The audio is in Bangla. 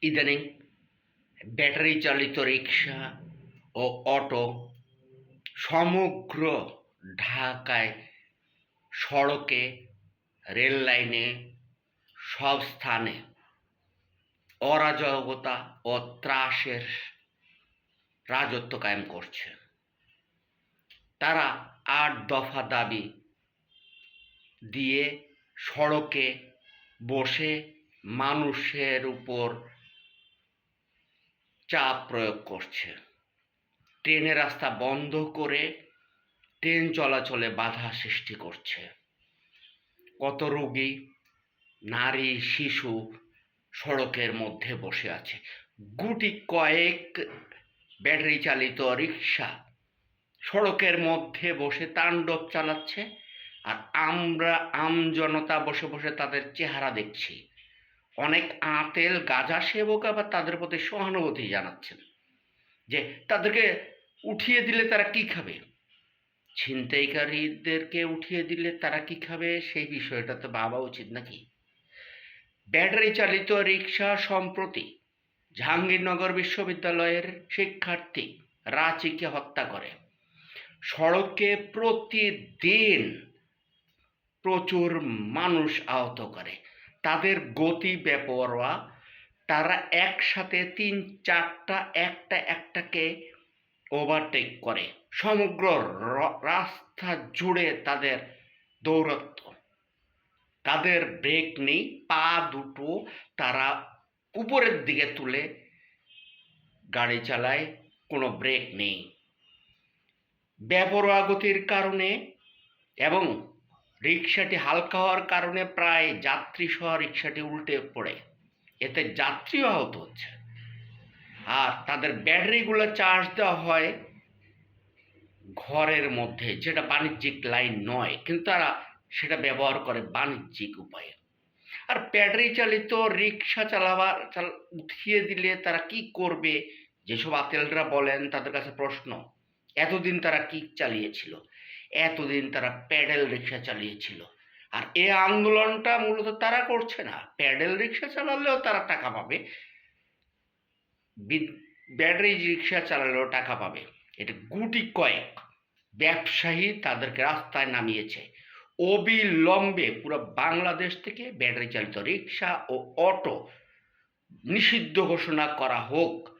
ইদানিং ব্যাটারি চালিত রিক্সা ও অটো সমগ্র ঢাকায় সড়কে, রেল লাইনে সব স্থানে অরাজকতা ও ত্রাসের রাজত্ব কায়েম করছে। তারা আট দফা দাবি দিয়ে সড়কে বসে মানুষের উপর চাপ প্রয়োগ করছে। ট্রেনের রাস্তা বন্ধ করে ট্রেন চলাচলে বাধা সৃষ্টি করছে। কত রোগী, নারী, শিশু সড়কের মধ্যে বসে আছে। গুটি কয়েক ব্যাটারি চালিত রিক্সা সড়কের মধ্যে বসে তাণ্ডব চালাচ্ছে আর আমরা আমজনতা বসে বসে তাদের চেহারা দেখছি। অনেক আঁতেল গাঁজা সেবক আবার তাদের প্রতি সহানুভূতি জানাচ্ছেন যে তাদেরকে উঠিয়ে দিলে তারা কি খাবে? ছিনতাইকারীদেরকে উঠিয়ে দিলে তারা কি খাবে? সেই বিষয়টা তো ভাবা উচিত নাকি? ব্যাটারি চালিত রিক্সা সম্প্রতি জাহাঙ্গীরনগর বিশ্ববিদ্যালয়ের শিক্ষার্থী রাঁচিকে হত্যা করে। সড়কে প্রতিদিন প্রচুর মানুষ আহত করে। তাদের গতি বেপরোয়া তারা একসাথে তিন চারটা, একটা একটাকে ওভারটেক করে। সমগ্র রাস্তা জুড়ে তাদের দৌরত্ব। তাদের ব্রেক নেই, পা দুটো তারা উপরের দিকে তুলে গাড়ি চালায়, কোনো ব্রেক নেই। বেপরোয়া গতির কারণে এবং রিক্সাটি হালকা হওয়ার কারণে প্রায় যাত্রী সহ রিক্সাটি উল্টে পড়ে। এতে যাত্রী আহত হচ্ছে। আর তাদের ব্যাটারিগুলো চার্জ দেওয়া হয় ঘরের মধ্যে, যেটা বাণিজ্যিক লাইন নয়, কিন্তু তারা সেটা ব্যবহার করে বাণিজ্যিক উপায়ে। আর ব্যাটারি চালিত রিক্সা চালাবার, চাল, উঠিয়ে দিলে তারা কি করবে? যেসব আতেলরা বলেন, তাদের কাছে প্রশ্ন, এতদিন তারা কি চালিয়েছিল? এতদিন তারা প্যাডেল রিক্সা চালিয়েছিল। আর এ আন্দোলনটা মূলত তারা করছে না। প্যাডেল রিক্সা চালালেও তারা টাকা পাবে। ব্যাটারি রিক্সা চালালেও টাকা পাবে। এটা গুটি কয়েক ব্যবসায়ী তাদেরকে রাস্তায় নামিয়েছে। অবিলম্বে পুরো বাংলাদেশ থেকে ব্যাটারি চালিত রিক্সা ও অটো নিষিদ্ধ ঘোষণা করা হোক।